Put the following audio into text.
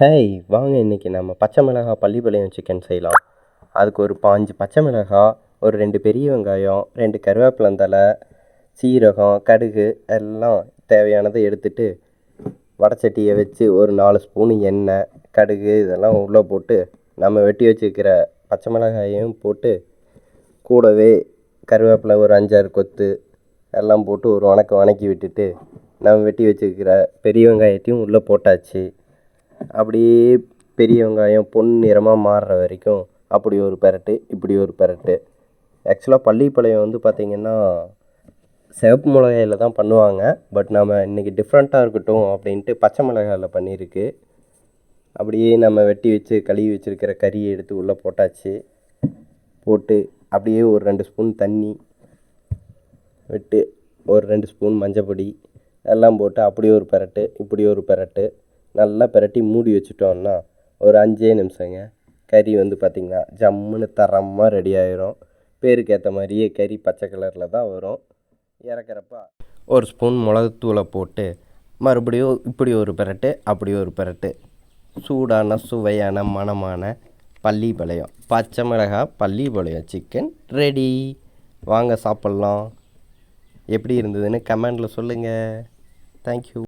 Hey வாங்க இன்றைக்கி நம்ம பச்சை மிளகாய் பள்ளிப்பாளையம் சிக்கன் செய்யலாம். அதுக்கு ஒரு பாஞ்சு பச்சை மிளகாய் ஒரு ரெண்டு பெரிய வெங்காயம் ரெண்டு கருவேப்பிலந்தழை சீரகம் கடுகு எல்லாம் தேவையானதை எடுத்துட்டு வடச்சட்டியை வச்சு ஒரு நாலு ஸ்பூனு எண்ணெய் கடுகு இதெல்லாம் உள்ளே போட்டு நம்ம வெட்டி வச்சுருக்கிற பச்சை மிளகாயையும் போட்டு கூடவே கருவேப்பிலை ஒரு அஞ்சாறு கொத்து எல்லாம் போட்டு ஒரு வணக்கம் வணக்கி விட்டுட்டு நம்ம வெட்டி வச்சுருக்கிற பெரிய வெங்காயத்தையும் உள்ளே போட்டாச்சு. அப்படியே பெரிய வெங்காயம் பொன் நிறமாக மாறுற வரைக்கும் அப்படி ஒரு பெரட்டு இப்படி ஒரு பெரட்டு. ஆக்சுவலாக பள்ளிப்பாளையம் வந்து பார்த்திங்கன்னா சிவப்பு மிளகாயில் தான் பண்ணுவாங்க. பட் நம்ம இன்றைக்கி டிஃப்ரெண்ட்டாக இருக்கட்டும் அப்படின்ட்டு பச்சை மிளகாயில் பண்ணியிருக்கு. அப்படியே நம்ம வெட்டி வச்சு கழுவி வச்சுருக்கிற கறியை எடுத்து உள்ளே போட்டாச்சு. போட்டு அப்படியே ஒரு ரெண்டு ஸ்பூன் தண்ணி விட்டு ஒரு ரெண்டு ஸ்பூன் மஞ்சப்பொடி எல்லாம் போட்டு அப்படி ஒரு பெரட்டு இப்படி ஒரு பெரட்டு. நல்லா பிரட்டி மூடி வச்சுட்டோம்னா ஒரு அஞ்சே நிமிஷங்க. கறி வந்து பார்த்திங்கன்னா ஜம்முன்னு தரமாக ரெடி ஆயிரும். பேருக்கு ஏற்ற மாதிரியே கறி பச்சை கலரில் தான் வரும். இறக்குறப்ப ஒரு ஸ்பூன் மிளகுத்தூளை போட்டு மறுபடியும் இப்படி ஒரு பெரட்டு அப்படி ஒரு பெரட்டு. சூடான சுவையான மணமான பழையம் பச்சை மிளகாய் பள்ளிப்பாளையம் சிக்கன் ரெடி வாங்க சாப்பிட்லாம். எப்படி இருந்ததுன்னு கமெண்டில் சொல்லுங்கள் தேங்க்யூ